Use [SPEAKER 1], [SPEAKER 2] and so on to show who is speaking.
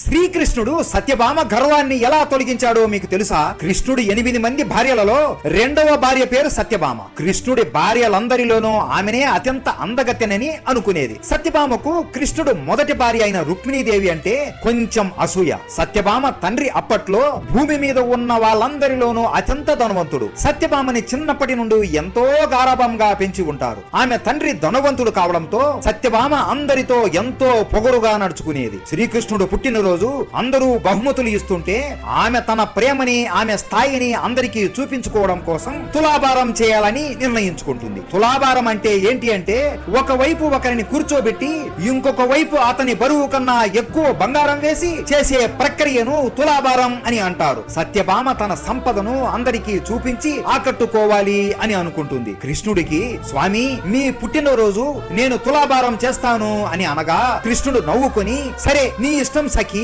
[SPEAKER 1] శ్రీకృష్ణుడు సత్యభామ గర్వాన్ని ఎలా తొలగించాడో మీకు తెలుసా? కృష్ణుడు ఎనిమిది మంది భార్యలలో రెండవ భార్య పేరు సత్యభామ. కృష్ణుడి భార్యలందరిలోనూ ఆమెనే అత్యంత అందగత్తెనని అనుకునేది. సత్యభామకు కృష్ణుడు మొదటి భార్య అయిన రుక్మిణీదేవి అంటే కొంచెం అసూయ. సత్యభామ తండ్రి అప్పట్లో భూమి మీద ఉన్న వాళ్ళందరిలోనూ అత్యంత ధనవంతుడు. సత్యభామని చిన్నప్పటి నుండి ఎంతో గారాభంగా పెంచి ఉంటారు. ఆమె తండ్రి ధనవంతుడు కావడంతో సత్యభామ అందరితో ఎంతో పొగరుగా నడుచుకునేది. శ్రీకృష్ణుడు పుట్టిన రోజు అందరూ బహుమతులు ఇస్తుంటే ఆమె తన ప్రేమని ఆమె స్థాయిని అందరికీ చూపించుకోవడం కోసం తులాభారం చేయాలని నిర్ణయించుకుంటుంది. తులాభారం అంటే ఏంటి అంటే ఒకవైపు ఒకరిని కూర్చోబెట్టి ఇంకొక వైపు అతని బరువు కన్నా ఎక్కువ బంగారం వేసి చేసే ప్రక్రియను తులాభారం అని అంటారు. సత్యభామ తన సంపదను అందరికీ చూపించి ఆకట్టుకోవాలి అని అనుకుంటుంది. కృష్ణుడికి స్వామి మీ పుట్టినరోజు నేను తులాభారం చేస్తాను అని అనగా కృష్ణుడు నవ్వుకొని సరే నీ ఇష్టం సఖి